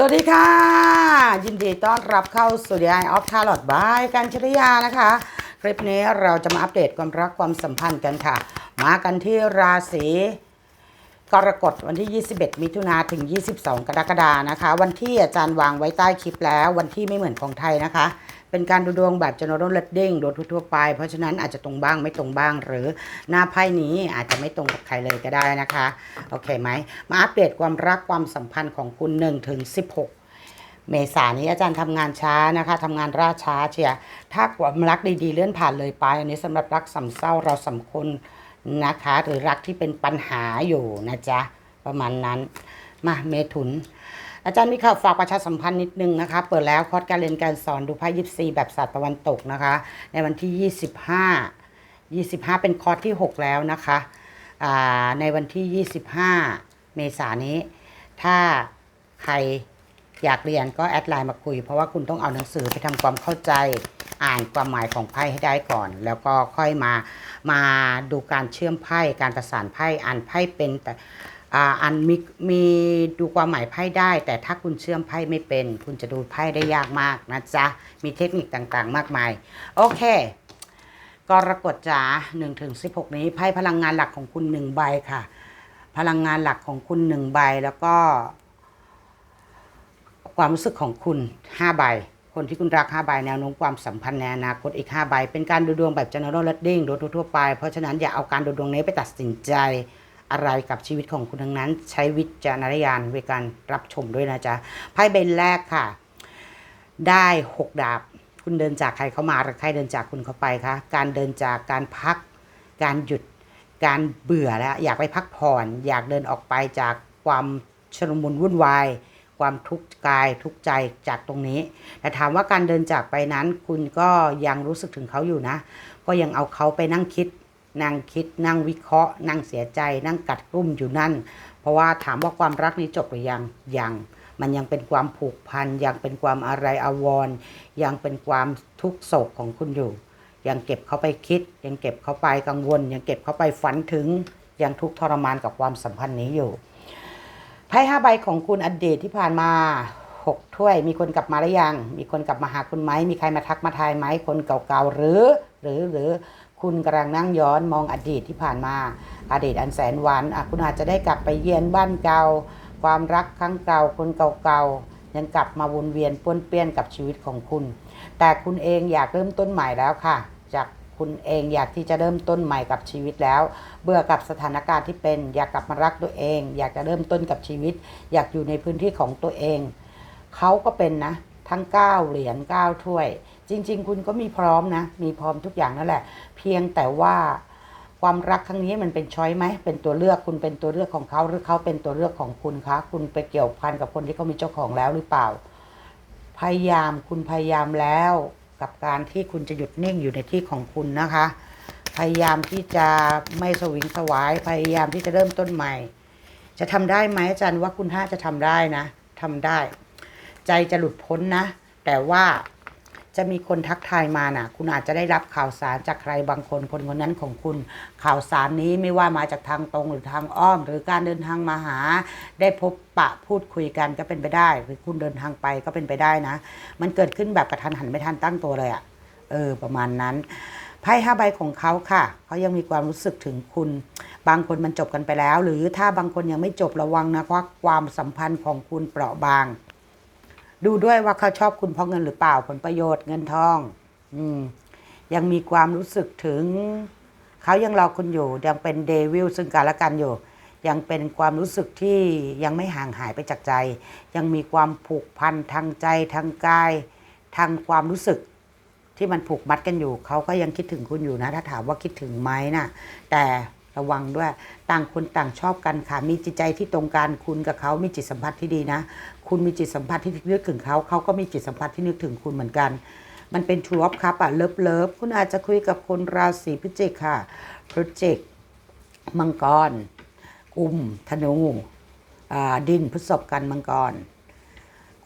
สวัสดีค่ะ ยินดีต้อนรับเข้าสู่ The Eye of Tarot by กันชริยานะคะ คลิปนี้เราจะมาอัปเดตความรักความสัมพันธ์กันค่ะ มากันที่ราศีกรกฎวันที่ 21 มิถุนาถึง 22 กรกฎานะคะ วันที่อาจารย์วางไว้ใต้คลิปแล้ว วันที่ไม่เหมือนของไทยนะคะ เป็นการดูดวงแบบ general reading โดยทั่วไป เพราะฉะนั้นอาจจะตรงบ้างไม่ตรงบ้าง หรือหน้าไพ่นี้อาจจะไม่ตรงกับใครเลยก็ได้นะคะ โอเคไหม มาอัปเดตความรักความสัมพันธ์ของคุณ1ถึง16เมษายนนี้อาจารย์ทำงานช้านะคะทำงานราช้าเชียร์ถ้าความรักดีๆ เลื่อนผ่านเลยไป อันนี้สำหรับรักสำเศร้าเราสำคนนะคะ หรือรักที่เป็นปัญหาอยู่นะจ๊ะ ประมาณนั้น มาเมถุน อาจารย์มีข่าวฝากประชาสัมพันธ์นิดนึงนะคะ เปิดแล้วคอร์สการเรียนการสอนดูไพ่ยิปซีแบบศาสตร์ตะวันตกนะคะ ในวันที่ 25 25 เป็นคอร์สที่ 6 แล้วนะคะในวันที่ 25 เมษายนนี้ ถ้าใครอยากเรียนก็แอดไลน์มาคุย เพราะว่าคุณต้องเอาหนังสือไปทำความเข้าใจอ่านความหมายของไพ่ให้ได้ก่อน แล้วก็ค่อยมามาดูการเชื่อมไพ่การประสานไพ่อ่านไพ่เป็นแต่ อันมีมีดูความหมายไพ่ได้ แต่ถ้าคุณเชื่อมไพ่ไม่เป็น คุณจะดูไพ่ได้ยากมากนะจ๊ะ มีเทคนิคต่างๆ มากมาย โอเคกรกฎจ๋า1ถึง16 นี้ไพ่พลังงานหลักของคุณ 1 ใบค่ะ พลังงานหลักของคุณ 1 ใบแล้วก็ ความรู้สึกของคุณ 5 ใบ คนที่คุณรัก 5 ใบแนวโน้มความสัมพันธ์ในอนาคตอีก 5 ใบ เป็นการดูดวงแบบ general reading ดยทั่วไป เพราะฉะนั้นอย่าเอาการดูดวงนี้ไปตัดสินใจ อะไรกับชีวิตของคุณทั้งนั้น ใช้วิจารณญาณในการรับชมด้วยนะจ๊ะไพ่ใบแรกค่ะ ได้ 6 ดาบ คุณเดินจากใครเข้ามาหรือใครเดินจากคุณเข้าไปคะการเดินจากการพัก การหยุด การเบื่อแล้วอยากไปพักผ่อน อยากเดินออกไปจากความชลมุนวุ่นวายความทุกข์กายทุกใจจากตรงนี้ แต่ถามว่าการเดินจากไปนั้น คุณก็ยังรู้สึกถึงเขาอยู่นะ ก็ยังเอาเขาไปนั่งคิด นั่งคิดนั่งวิเคราะห์ นั่งเสียใจ นั่งกัดกลุ้มอยู่นั่น เพราะว่าถามว่าความรักนี้จบหรือยังยังมันยังเป็นความผูกพันยังเป็นความอะไรอาวรยังเป็นความทุกโศกของคุณอยู่ ยังเก็บเขาไปคิด ยังเก็บเขาไปกังวล ยังเก็บเขาไปฝันถึง ยังทุกทรมานกับความสัมพันธ์นี้อยู่ไพ่ห้าใบของคุณอดีตที่ผ่านมาหกถ้วย มีคนกลับมาหรือยัง มีคนกลับมาหาคุณไหมมีใครมาทักมาทายไหมคนเก่าๆหรือ หรือหรือ คุณกำลังนั่งย้อนมองอดีตที่ผ่านมาอดีตอันแสนหวานคุณอาจจะได้กลับไปเยือนบ้านเก่า ความรักครั้งเก่าคนเก่าๆยังกลับมาวนเวียนป้วนเปี้ยนกับชีวิตของคุณ แต่คุณเองอยากเริ่มต้นใหม่แล้วค่ะ จากคุณเองอยากที่จะเริ่มต้นใหม่กับชีวิตแล้ว เบื่อกับสถานการณ์ที่เป็น อยากกลับมารักตัวเอง อยากจะเริ่มต้นกับชีวิต อยากอยู่ในพื้นที่ของตัวเอง เขาก็เป็นนะ ทั้ง 9 เหรียญ9ถ้วย จริง ๆ คุณก็มีพร้อมนะ มีพร้อมทุกอย่างนั่นแหละ เพียงแต่ว่าความรักครั้งนี้มันเป็นช้อยไหม เป็นตัวเลือกคุณเป็นตัวเลือกของเขาหรือเขาเป็นตัวเลือกของคุณคะ คุณไปเกี่ยวพันกับคนที่เขามีเจ้าของแล้วหรือเปล่า พยายามคุณพยายามแล้วกับการที่คุณจะหยุดนิ่งอยู่ในที่ของคุณนะคะ พยายามที่จะไม่สวิงสวาย พยายามที่จะเริ่มต้นใหม่ จะทำได้ไหมอาจารย์ว่าคุณห้าจะทำได้นะทำได้ ใจจะหลุดพ้นนะ แต่ว่า จะมีคนทักทายมานะ่ะ คุณอาจจะได้รับข่าวสารจากใครบางคนคนคนนั้นของคุณ ข่าวสารนี้ไม่ว่ามาจากทางตรงหรือทางอ้อม หรือการเดินทางมาหา ได้พบปะพูดคุยกันก็เป็นไปได้ หรือคุณเดินทางไปก็เป็นไปได้นะ มันเกิดขึ้นแบบกระทันหันไม่ทันตั้งตัวเลยอะ่ะเออ ประมาณนั้นไพ่ห้าใบของเขาค่ะเขายังมีความรู้สึกถึงคุณ บางคนมันจบกันไปแล้ว หรือถ้าบางคนยังไม่จบระวังนะเพราะความสัมพันธ์ของคุณเปราะบาง ดูด้วยว่าเขาชอบคุณเพราะเงินหรือเปล่าผลประโยชน์เงินทอง อืม ยังมีความรู้สึกถึง เขายังรอคุณอยู่ ยังเป็นเดวิลซึ่งกันและกันอยู่ ยังเป็นความรู้สึกที่ยังไม่ห่างหายไปจากใจ ยังมีความผูกพันทางใจทางกาย ทางความรู้สึกที่มันผูกมัดกันอยู่ เขาก็ยังคิดถึงคุณอยู่นะ ถ้าถามว่าคิดถึงไหมนะแต่ ระวังด้วย ต่างคนต่างชอบกันค่ะ มีจิตใจที่ตรงกันคุณกับเขามีจิตสัมพันธ์ที่ดีนะ คุณมีจิตสัมพันธ์ที่นึกถึงเขา เขาก็มีจิตสัมพันธ์ที่นึกถึงคุณเหมือนกัน มันเป็นทรูออฟครับอะเลิฟเลิฟคุณอาจจะคุยกับคนราศีพฤศจิกค่ะพฤศจิกมังกรกุมธนูดินพฤษภกันมังกร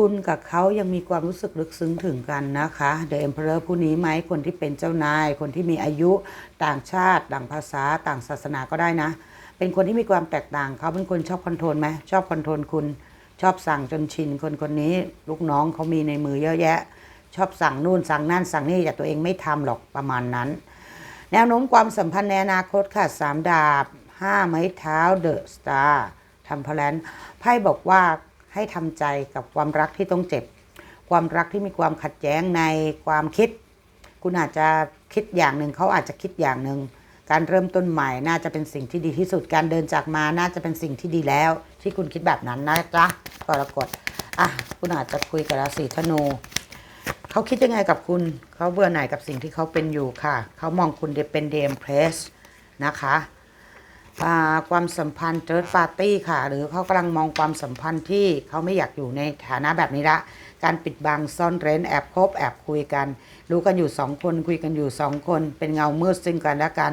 คุณกับเขายังมีความรู้สึกลึกซึ้งถึงกันนะคะ The Emperor ผู้นี้ไหมคนที่เป็นเจ้านาย คนที่มีอายุต่างชาติ ต่างภาษา ต่างศาสนาก็ได้นะ เป็นคนที่มีความแตกต่าง เขาเป็นคนชอบคอนโทรลไหมชอบคอนโทรลคุณ ชอบสั่งจนชินคนคนนี้ ลูกน้องเขามีในมือเยอะแยะ ชอบสั่งนู่นสั่งนั่นสั่งนี่แต่ตัวเองไม่ทำหรอกประมาณนั้น แนวโน้มความสัมพันธ์ในอนาคตค่ะสามดาบห้าไม้เท้าเดอะสตาร์ทำพลันไพ่บอกว่า ให้ทำใจกับความรักที่ต้องเจ็บ ความรักที่มีความขัดแย้งในความคิด คุณอาจจะคิดอย่างหนึ่งเขาอาจจะคิดอย่างหนึ่งการเริ่มต้นใหม่น่าจะเป็นสิ่งที่ดีที่สุดการเดินจากมาน่าจะเป็นสิ่งที่ดีแล้ว ที่คุณคิดแบบนั้นนะจ๊ะกรกฎอะคุณอาจจะคุยกับราศีธนูเขาคิดยังไงกับคุณเขาเบื่อหน่ายกับสิ่งที่เขาเป็นอยู่ค่ะ เขามองคุณเป็นเดมเพรสนะคะ ความสัมพันธ์เจิร์ดปาร์ตี้ค่ะ หรือเขากำลังมองความสัมพันธ์ที่เขาไม่อยากอยู่ในฐานะแบบนี้ละการปิดบังซ่อนเร้นแอบคบแอบคุยกัน รู้กันอยู่สองคนคุยกันอยู่สองคน เป็นเงามืดซึ่งกันและกัน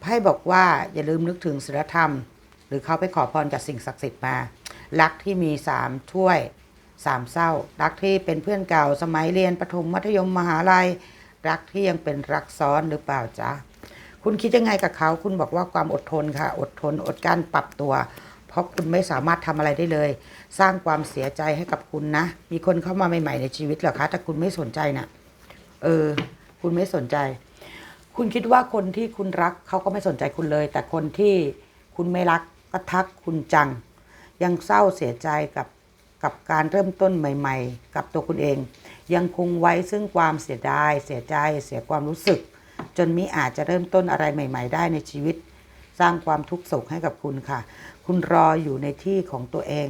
ไพ่บอกว่าอย่าลืมนึกถึงศีลธรรม หรือเขาไปขอพรจากสิ่งศักดิ์สิทธิ์มา รักที่มีสามถ้วยสามเศร้า รักที่เป็นเพื่อนเก่าสมัยเรียนประถมมัธยมมหาลัย รักที่ยังเป็นรักซ้อนหรือเปล่าจ๊ะ คุณคิดยังไงกับเขาคุณบอกว่าความอดทนค่ะ อดทนอดกลั้นปรับตัว เพราะคุณไม่สามารถทำอะไรได้เลย สร้างความเสียใจให้กับคุณนะ มีคนเข้ามาใหม่ ๆ ในชีวิตเหรอคะแต่คุณไม่สนใจนะ่ะ เออ คุณไม่สนใจ คุณคิดว่าคนที่คุณรักเขาก็ไม่สนใจคุณเลย แต่คนที่คุณไม่รักก็ทักคุณจัง ยังเศร้าเสียใจกับกับการเริ่มต้นใหม่ ๆ กับตัวคุณเอง ยังคงไว้ซึ่งความเสียดาย เสียใจ เสียความรู้สึก จนมิอาจจะเริ่มต้นอะไรใหม่ ๆ ได้ในชีวิต สร้างความทุกข์โศกให้กับคุณค่ะ คุณรออยู่ในที่ของตัวเอง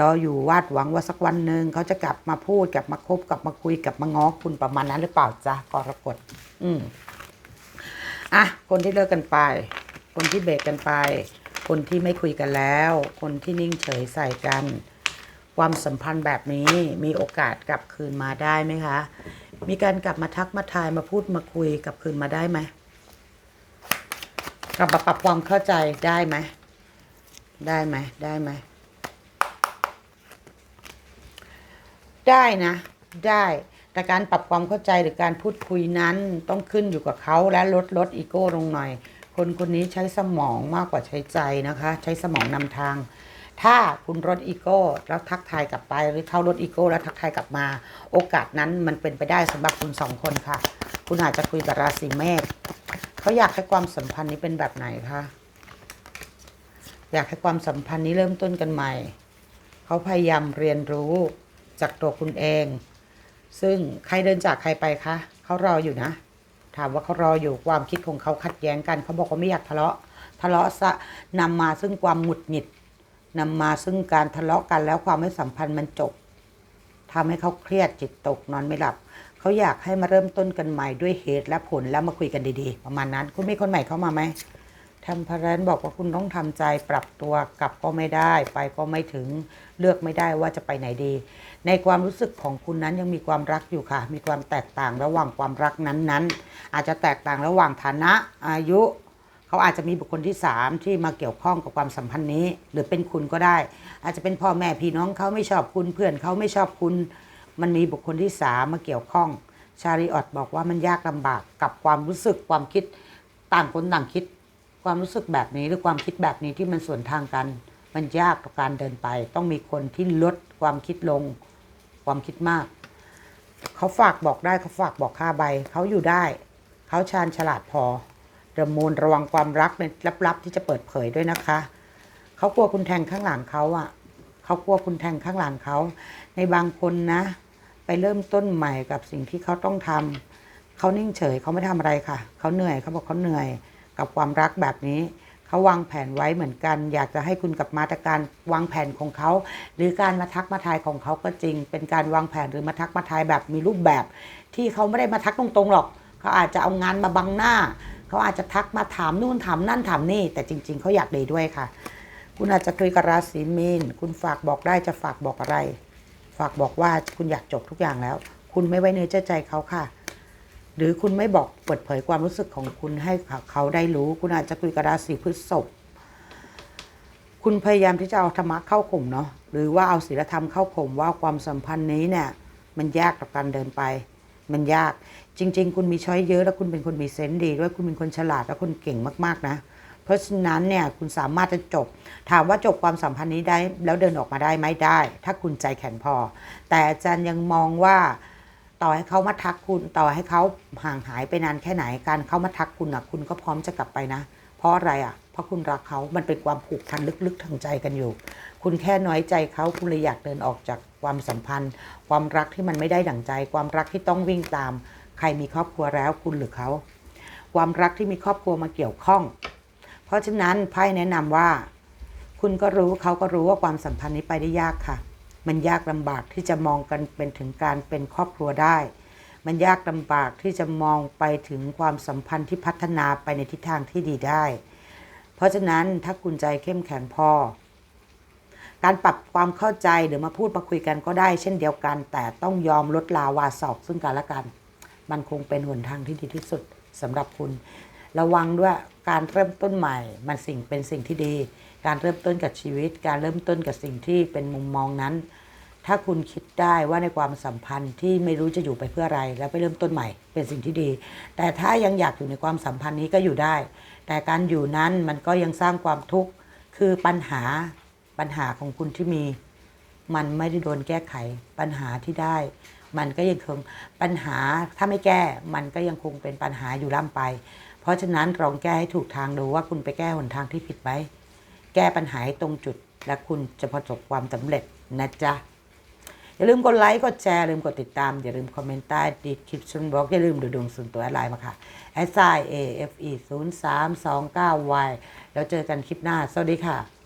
รออยู่วาดหวังว่าสักวันหนึ่งเขาจะกลับมาพูดกลับมาคบกลับมาคุยกลับมาง้อคุณประมาณนั้นหรือเปล่าจ๊ะกรกฎอืมอะคนที่เลิกกันไป คนที่เบรกกันไป คนที่ไม่คุยกันแล้ว คนที่นิ่งเฉยใส่กัน ความสัมพันธ์แบบนี้มีโอกาสกลับคืนมาได้ไหมคะ มีการกลับมาทักมาทายมาพูดมาคุยกับคืนมาได้ไหมกลับมาปรับความเข้าใจได้ไหมได้ไหมได้ไหมได้นะ ได้แต่การปรับความเข้าใจหรือการพูดคุยนั้นต้องขึ้นอยู่กับเขาและลดลดอีโก้ลงหน่อย คนคนนี้ใช้สมองมากกว่าใช้ใจนะคะ ใช้สมองนำทาง ถ้าคุณลดอีโก้แล้วทักทายกลับไป หรือเขาลดอีโก้แล้วทักทายกลับมา โอกาสนั้นมันเป็นไปได้สำหรับคุณสองคนค่ะ คุณอาจจะคุยกับราศีเมษเขาอยากให้ความสัมพันธ์นี้เป็นแบบไหนคะอยากให้ความสัมพันธ์นี้เริ่มต้นกันใหม่ เขาพยายามเรียนรู้จากตัวคุณเอง ซึ่งใครเดินจากใครไปคะเขารออยู่นะ ถามว่าเขารออยู่ความคิดของเขาขัดแย้งกัน เขาบอกว่าไม่อยากทะเลาะ ทะเลาะซะนำมาซึ่งความหงุดหงิด นำมาซึ่งการทะเลาะกันแล้วความไม่สัมพันธ์มันจบทำให้เขาเครียดจิตตกนอนไม่หลับ เขาอยากให้มาเริ่มต้นกันใหม่ด้วยเหตุและผลแล้วมาคุยกันดีๆ ประมาณนั้น คุณมีคนใหม่เข้ามาไหมทำพารันบอกว่าคุณต้องทำใจปรับตัวกลับก็ไม่ได้ ไปก็ไม่ถึงเลือกไม่ได้ว่าจะไปไหนดี ในความรู้สึกของคุณนั้นยังมีความรักอยู่ค่ะ มีความแตกต่างระหว่างความรักนั้นๆ อาจจะแตกต่างระหว่างฐานะอายุ เขาอาจจะมีบุคคลที่สามที่มาเกี่ยวข้องกับความสัมพันธ์นี้ หรือเป็นคุณก็ได้ อาจจะเป็นพ่อแม่พี่น้องเขาไม่ชอบคุณเพื่อนเขาไม่ชอบคุณ มันมีบุคคลที่สามมาเกี่ยวข้อง ชาริออตบอกว่ามันยากลำบากกับความรู้สึกความคิดต่างคนต่างคิด ความรู้สึกแบบนี้หรือความคิดแบบนี้ที่มันส่วนทางกัน มันยากต่อการเดินไป ต้องมีคนที่ลดความคิดลง ความคิดมากเขาฝากบอกได้เขาฝากบอกค่าใบเขาอยู่ได้ เขาชาญฉลาดพอ ระมูลระวังความรักในลับๆที่จะเปิดเผยด้วยนะคะ เขากลัวคุณแทงข้างหลังเขาอะ เขากลัวคุณแทงข้างหลังเขา ในบางคนนะ ไปเริ่มต้นใหม่กับสิ่งที่เขาต้องทำเขานิ่งเฉยเขาไม่ทำอะไรค่ะ เขาเหนื่อยเขาบอกเขาเหนื่อยกับความรักแบบนี้เขาวางแผนไว้เหมือนกัน อยากจะให้คุณกับมาต่การวางแผนของเขา หรือการมาทักมาทายของเขาก็จริง เป็นการวางแผนหรือมาทักมาทายแบบมีรูปแบบ ที่เขาไม่ได้มาทักตรงๆหรอก เขาอาจจะเอางานมาบังหน้า เขาอาจจะทักมาถามนู่นถามนั่นถามนี่ แต่จริง ๆเขาอยากดีด้วยค่ะ คุณอาจจะคุยกับราศีมีนคุณฝากบอกได้จะฝากบอกอะไร ฝากบอกว่าคุณอยากจบทุกอย่างแล้ว คุณไม่ไว้เนื้อเชื่อใจเขาค่ะ หรือคุณไม่บอกเปิดเผยความรู้สึกของคุณให้เขาได้รู้ คุณอาจจะคุยกับราศีพฤษภคุณพยายามที่จะเอาธรรมะเข้าข่มเนาะหรือว่าเอาศีลธรรมเข้าข่มว่าความสัมพันธ์นี้เนี่ยมันยากต่อการเดินไป มันยาก จริง ๆ คุณมีช้อยเยอะแล้วคุณเป็นคนมีเซนส์ดีด้วยคุณเป็นคนฉลาดแล้วคุณเก่งมากๆนะ เพราะฉะนั้นเนี่ยคุณสามารถจะจบ ถามว่าจบความสัมพันธ์นี้ได้ แล้วเดินออกมาได้ไหมได้ ถ้าคุณใจแข็งพอ แต่อาจารย์ยังมองว่าต่อให้เขามาทักคุณต่อให้เขาห่างหายไปนานแค่ไหนการเขามาทักคุณอะคุณก็พร้อมจะกลับไปนะ เพราะอะไรอะ เพราะคุณรักเขามันเป็นความผูกพันลึกๆทางใจกันอยู่ คุณแค่น้อยใจเขาคุณเลยอยากเดินออกจาก ความสัมพันธ์ ความรักที่มันไม่ได้ดั่งใจ ความรักที่ต้องวิ่งตาม ใครมีครอบครัวแล้วคุณหรือเขา ความรักที่มีครอบครัวมาเกี่ยวข้อง เพราะฉะนั้นไพ่แนะนำว่า คุณก็รู้เขาก็รู้ว่าความสัมพันธ์นี้ไปได้ยากค่ะ มันยากลำบากที่จะมองกันเป็นถึงการเป็นครอบครัวได้ มันยากลำบากที่จะมองไปถึงความสัมพันธ์ที่พัฒนาไปในทิศทางที่ดีได้ เพราะฉะนั้นถ้าคุณใจเข้มแข็งพอ การปรับความเข้าใจหรือมาพูดมาคุยกันก็ได้ เช่นเดียวกัน แต่ต้องยอมลดลาวาศอกซึ่งกันและกัน มันคงเป็นหนทางที่ดีที่สุดสำหรับคุณ ระวังด้วยการเริ่มต้นใหม่ มันสิ่งเป็นสิ่งที่ดี การเริ่มต้นกับชีวิต การเริ่มต้นกับสิ่งที่เป็นมุมมองนั้น ถ้าคุณคิดได้ว่าในความสัมพันธ์ที่ไม่รู้จะอยู่ไปเพื่ออะไร แล้วไปเริ่มต้นใหม่ เป็นสิ่งที่ดี แต่ถ้ายังอยากอยู่ในความสัมพันธ์นี้ก็อยู่ได้ แต่การอยู่นั้นมันก็ยังสร้างความทุกข์คือปัญหา ปัญหาของคุณที่มี มันไม่ได้โดนแก้ไข ปัญหาที่ได้ มันก็ยังคงปัญหาถ้าไม่แก้ มันก็ยังคงเป็นปัญหาอยู่ล่ำไป เพราะฉะนั้นลองแก้ให้ถูกทางดูว่าคุณไปแก้หนทางที่ผิดไหมแก้ปัญหาให้ตรงจุด และคุณจะประสบความสำเร็จนะจ๊ะอย่าลืมกดไลค์ กดแชร์อย่าลืมกดติดตาม อย่าลืมคอมเมนต์ใต้ดีคลิปชนบล็อก อย่าลืมดูดวงส่วนตัวไลน์มาค่ะ s i a f e 0 3 2 9 y แล้วเจอกันคลิปหน้า สวัสดีค่ะ